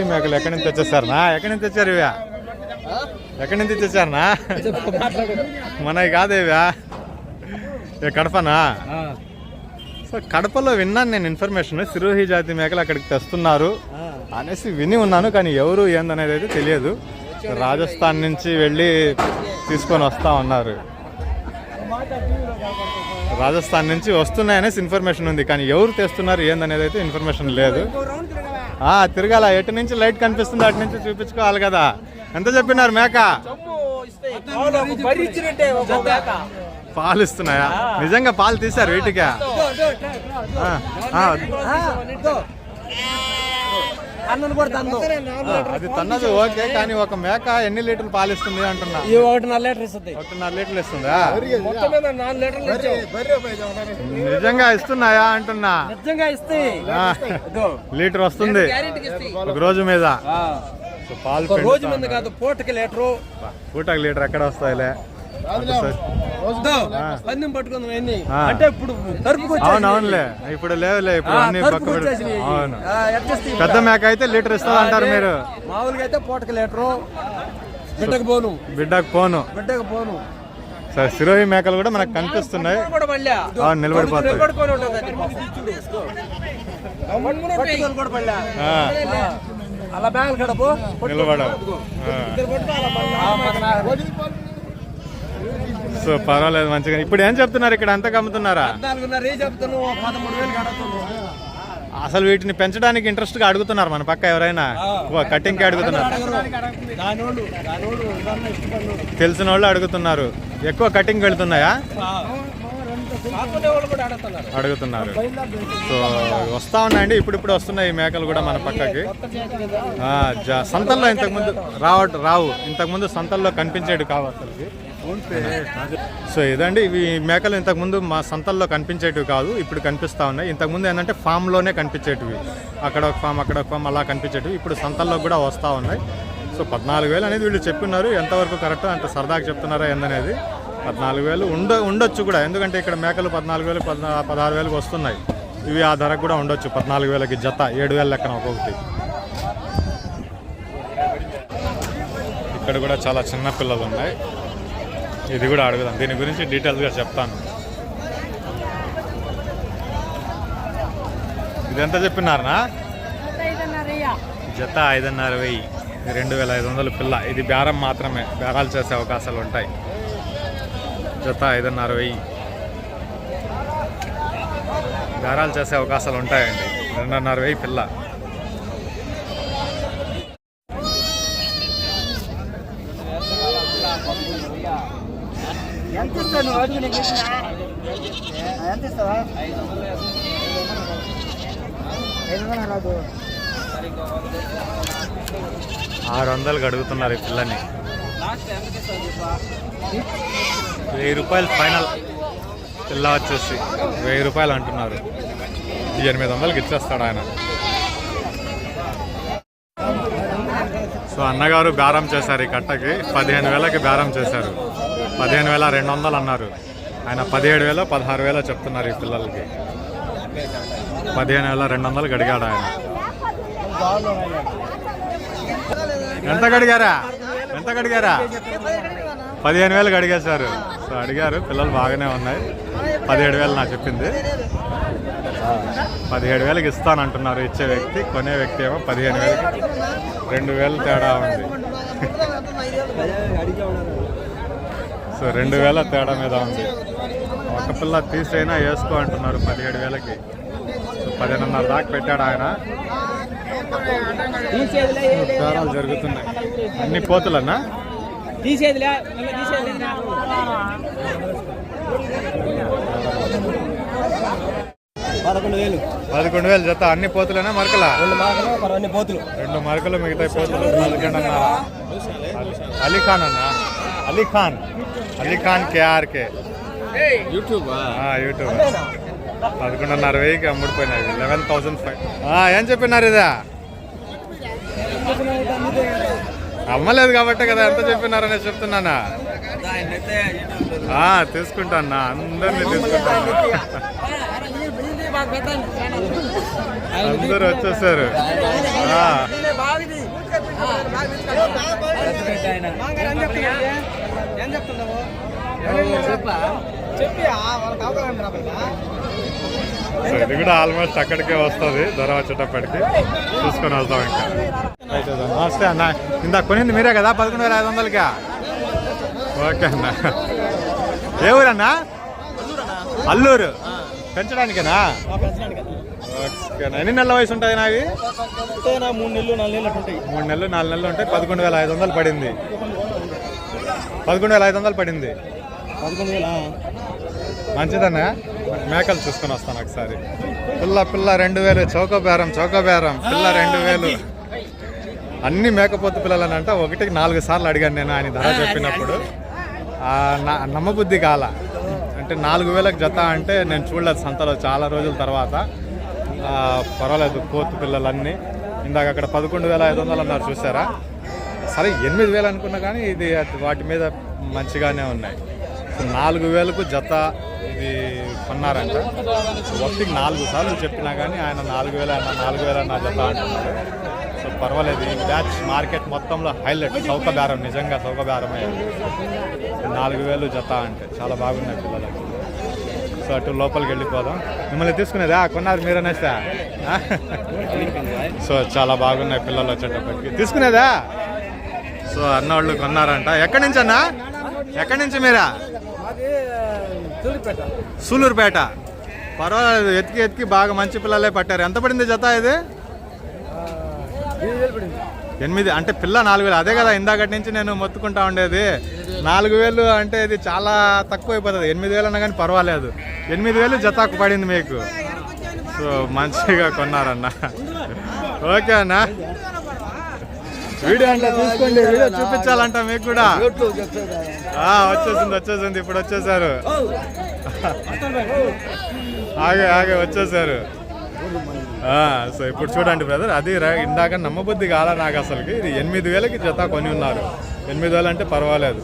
ఈ మేకలు ఎక్కడి నుంచి తెచ్చేసారనా ఎక్కడి నుంచి తెచ్చారు ఇవా ఎక్కడి నుంచి తెచ్చారనా? మనవి కాదు ఏ కడపనా? సో కడపలో విన్నాను నేను ఇన్ఫర్మేషన్. సిరోహి జాతి మేకలు అక్కడికి తెస్తున్నారు. అనేసి విని ఉన్నాను కానీ ఎవరు ఏందనేది అయితే తెలియదు. రాజస్థాన్ నుంచి వెళ్ళి తీసుకొని వస్తా ఉన్నారు. రాజస్థాన్ నుంచి వస్తున్నాయనేసి ఇన్ఫర్మేషన్ ఉంది కానీ ఎవరు తెస్తున్నారు ఏందనేది అయితే ఇన్ఫర్మేషన్ లేదు. తిరగాల. ఎటు నుంచి లైట్ కనిపిస్తుంది అటు నుంచి చూపించుకోవాలి కదా. ఎంత చెప్పినారు మేక? పాలు ఇస్తున్నాయా నిజంగా పాలు తీశారు వీటికా? ఆ, అన్నను కూడా అది తన్నది ఓకే కానీ ఒక మేక ఎన్ని లీటర్లు పాలు ఇస్తుంది అంటున్నా? ఈ లీటర్ ఇస్తుంది. ఒకటిన్నర లీటర్లు ఇస్తుందా? నాలుగు లీటర్లు నిజంగా ఇస్తున్నాయా అంటున్నా? నిజంగా ఇస్తే. లీటర్ వస్తుంది. ఒక రోజు మీద. సో పాలు రోజు మీద కాదు పూటకి లీటరు. పూటకు లీటర్ ఎక్కడ వస్తాయిలే? పందెం పట్టుకుందాం ఎన్ని? ఆ. అంటే ఇప్పుడు తరుపుకు అవును అవునులే. ఇప్పుడు లేవులే ఇప్పుడు అన్ని పక్క అవును. పెద్ద మేక అయితే లీటర్ ఇస్తుంది అంటారు మీరు. మామూలుగా అయితే పూటకి లీటరు. బిడ్డకు పోను బిడ్డకు పోను. బిడ్డకు పోను సరే సిరోహి మేకలు కూడా మనకు కనిపిస్తున్నాయి. అవును నిలబడిపోతాయి. అలా బ్యాగులు కడపు నిలబడవు ఆ. సో పర్వాలేదు మంచిగా. ఇప్పుడు ఏం చెప్తున్నారు ఇక్కడ? అంతా అమ్ముతున్నారా? అసలు వీటిని పెంచడానికి ఇంట్రెస్ట్గా అడుగుతున్నారు మన పక్క ఎవరైనా? కటింగ్కి అడుగుతున్నారు. తెలిసిన వాళ్ళు అడుగుతున్నారు. ఎక్కువ కటింగ్ వెళ్తున్నాయా అడుగుతున్నారు. సో వస్తా ఉన్నాయండి. ఇప్పుడు ఇప్పుడు వస్తున్నాయి ఈ మేకలు కూడా మన పక్కకి. సంతల్లో ఇంతకుముందు రావట్ రావు. ఇంతకుముందు సంతల్లో కనిపించేవి కావు అసలుకి. సో ఇదండి ఇవి మేకలు ఇంతకుముందు మా సంతల్లో కనిపించేటివి కాదు ఇప్పుడు కనిపిస్తా ఉన్నాయి. ఇంతకుముందు ఏంటంటే ఫామ్లోనే కనిపించేటివి. అక్కడ ఒక ఫామ్ అక్కడ ఒక ఫామ్ అలా కనిపించేటివి. ఇప్పుడు సంతల్లో కూడా వస్తూ ఉన్నాయి. సో పద్నాలుగు వేలు అనేది వీళ్ళు చెప్పినారు ఎంతవరకు కరెక్ట్ అంత సరదాగా చెప్తున్నారా ఏందనేది పద్నాలుగు వేలు ఉండ ఉండొచ్చు కూడా. ఎందుకంటే ఇక్కడ మేకలు పద్నాలుగు వేలు పద్నా పదహారు వేలకు వస్తున్నాయి. ఇవి ఆ ధరకు కూడా ఉండొచ్చు. పద్నాలుగు వేలకి జత ఏడు వేల లెక్కన ఒక్కొక్కటి ఇక్కడ కూడా చాలా చిన్న పిల్లలు ఉన్నాయి. ఇది కూడా అడుగుదాం. దీని గురించి డీటెయిల్స్గా చెప్తాను. ఇది ఎంత చెప్పినారనా జత ఐదున్నర వెయ్యి. రెండు వేల ఐదు వందలు పిల్ల. ఇది బేరం మాత్రమే. బేరాలు చేసే అవకాశాలు ఉంటాయి. జత ఐదున్నర వెయ్యి. బేరాలు చేసే అవకాశాలు ఉంటాయండి. రెండున్నర వెయ్యి పిల్ల. ఎంత ఇస్తావా ఆరు వందలు అడుగుతున్నారు ఈ పిల్లని. వెయ్యి రూపాయలు ఫైనల్. పిల్ల వచ్చేసి వెయ్యి రూపాయలు అంటున్నారు. ఎనిమిది వందలకి ఇచ్చేస్తాడు ఆయన. సో అన్నగారు బేరం చేశారు ఈ కట్టకి. పదిహేను వేలకి బేరం చేశారు. పదిహేను వేల రెండు వందలు అన్నారు. ఆయన పదిహేడు వేల పదహారు వేల చెప్తున్నారు ఈ పిల్లలకి. పదిహేను వేల రెండు వందలు అడిగాడు ఆయన. ఎంత కడిగారా ఎంత గడిగారా? పదిహేను వేలు అడిగేశారు సో అడిగారు పిల్లలు బాగానే ఉన్నాయి. పదిహేడు వేలు నాకు చెప్పింది. పదిహేడు వేలకు ఇస్తానంటున్నారు ఇచ్చే వ్యక్తి కొనే వ్యక్తి ఏమో పదిహేను వేలకి. రెండు వేలు తేడా ఉంది. సో రెండు వేల తేడా మీద ఉంది. ఒక పిల్ల తీసైనా వేసుకో అంటున్నారు పదిహేడు వేలకి. సో పదిహేనున్నర దాకా పెట్టాడు ఆయన. బేరాలు జరుగుతున్నాయి. అన్ని పోతులన్నా తీసేదిలే పదకొండు వేలు. పదకొండు వేలు జత అన్ని పోతులేనా మరకలా? రెండు రెండు పోతులు. రెండు మరకలు మిగతా పోతులు పదకొండున్నర అలీ ఖాన్ అన్న? Ali Khan Ali Khan K R K. YouTube? YouTube. పదకొండున్నర వెయ్యికి అమ్ముడిపోయినాయి లెవెన్ థౌసండ్ ఫైవ్ ఏం చెప్పినారు ఇదా? అమ్మలేదు కాబట్టే కదా ఎంత చెప్పినారనే చెప్తున్నానా? ఆ, తీసుకుంటానా అందరినీ తీసుకుంటాను అందరూ వచ్చేసారు. ఆ, బాగా ఏం చెప్తున్నావు? చెప్పి. వాళ్ళకి సో ఇది కూడా ఆల్మోస్ట్ అక్కడికే వస్తుంది ధర వచ్చేటప్పటికి. చూసుకొని వెళ్తాం ఇంకా. నమస్తే అన్న. ఇందాక కొనింది మీరే కదా పదకొండు వేల ఐదు వందలకా? ఓకే అన్న. ఏ ఊరన్నా? అల్లూరు. పెంచడానికేనా? ఓకేనా ఎన్ని నెలల వయసు ఉంటాయి నావి? మూడు నెలలు నాలుగు నెలలు ఉంటాయి మూడు నెలలు నాలుగు నెలలు ఉంటాయి పదకొండు వేల ఐదు వందలు పడింది. పదకొండు వేల ఐదు వందలు పడింది. పదకొండు వేల? మంచిదన్నా? మేకలు చూసుకొని వస్తాను ఒకసారి. పిల్ల పిల్ల రెండు వేలు. చౌక బేరం చౌక బేరం. పిల్ల రెండు వేలు. అన్ని మేకపోతు పిల్లలని అంటే ఒకటికి నాలుగు సార్లు అడిగాను నేను ఆయన ధర చెప్పినప్పుడు. నమ్మబుద్ధి కాల. అంటే నాలుగు వేలకు జత అంటే నేను చూడలేదు సంతలో చాలా రోజుల తర్వాత. పర్వాలేదు పోతు పిల్లలన్నీ. ఇందాక అక్కడ పదకొండు వేల ఐదు వందలు అన్నారు చూసారా? సరే ఎనిమిది వేలు అనుకున్నా కానీ ఇది వాటి మీద మంచిగానే ఉన్నాయి. నాలుగు వేలకు జత ఇది కొన్నారంట. ఒకటికి నాలుగు సార్లు చెప్పినా కానీ ఆయన నాలుగు వేల నాలుగు వేల నా జత అంటున్నారు. సో పర్వాలేదు ఈ బ్యాచ్ మార్కెట్ మొత్తంలో హైలైట్ సౌకభారం నిజంగా సౌకభారమైంది నాలుగు వేలు జత అంటే చాలా బాగున్నాయి పిల్లలకి. సో అటు లోపలికి వెళ్ళిపోదాం. మిమ్మల్ని తీసుకునేదా? కొన్నారు మీరు సో చాలా బాగున్నాయి పిల్లలు వచ్చేటప్పటికి. తీసుకునేదా? సో అన్నవాళ్ళు కొన్నారంట. ఎక్కడి నుంచి అన్నా? ఎక్కడి నుంచి మీరా? సూలూరుపేట. పర్వాలేదు ఎతికి ఎతికి బాగా మంచి పిల్లలే పట్టారు. ఎంత పడింది జత ఇది? ఎనిమిది అంటే పిల్ల నాలుగు వేలు. అదే కదా ఇందాకటి నుంచి నేను మొత్తుకుంటా ఉండేది. నాలుగు వేలు అంటే ఇది చాలా తక్కువ అయిపోతుంది ఎనిమిది వేలు అన్నా కానీ పర్వాలేదు. ఎనిమిది వేలు జత పడింది మీకు. సో మంచిగా కొన్నారన్న. ఓకే అన్న. వీడియో అంటే చూసుకోండి వీడియో చూపించాలంట మీకు కూడా. వచ్చేసింది వచ్చేసింది ఇప్పుడు వచ్చేసారు. ఆగే ఆగే వచ్చేసారు. సో ఇప్పుడు చూడండి బ్రదర్ అది ఇందాక నమ్మబుద్ధి కాల నాకు అసలుకి. ఇది ఎనిమిది వేలకి జత కొని ఉన్నారు. ఎనిమిది వేలు అంటే పర్వాలేదు.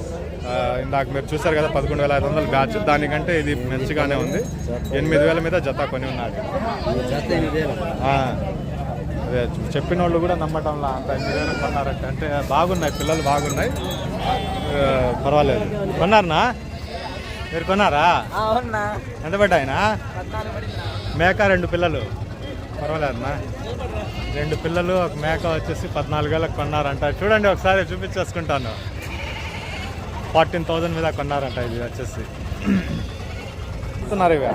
ఇందాక మీరు చూసారు కదా పదకొండు వేల ఐదు వందల బ్యాచ్. దానికంటే ఇది మంచిగానే ఉంది. ఎనిమిది వేల మీద జత కొని ఉన్నారు. చెప్పిన వాళ్ళు కూడా నమ్మటంలా అంత వేలు కొన్నారంటే అంటే బాగున్నాయి పిల్లలు బాగున్నాయి. పర్వాలేదు. కొన్నారనా? మీరు కొన్నారా? ఎంత పడ్డాయినా? మేక రెండు పిల్లలు. పర్వాలేదన్నా రెండు పిల్లలు ఒక మేక వచ్చేసి పద్నాలుగు వేలకు కొన్నారంట. చూడండి ఒకసారి చూపించేసుకుంటాను. ఫార్టీన్ థౌజండ్ మీద కొన్నారంట ఇది వచ్చేసి. ఇస్తున్నారు ఇవి.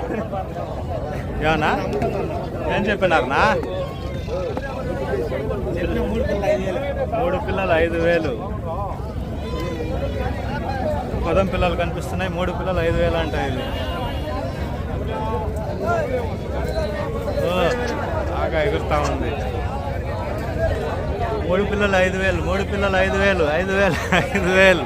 ఏమన్నా? ఏం చెప్పినారనా మూడు పిల్లలు ఐదు వేలు. పదం పిల్లలు కనిపిస్తున్నాయి. మూడు పిల్లలు ఐదు వేలు అంట ఇది. ఓ, బాగా ఎగురుతా ఉంది. మూడు పిల్లలు ఐదు వేలు. మూడు పిల్లలు ఐదు వేలు ఐదు వేలు ఐదు వేలు.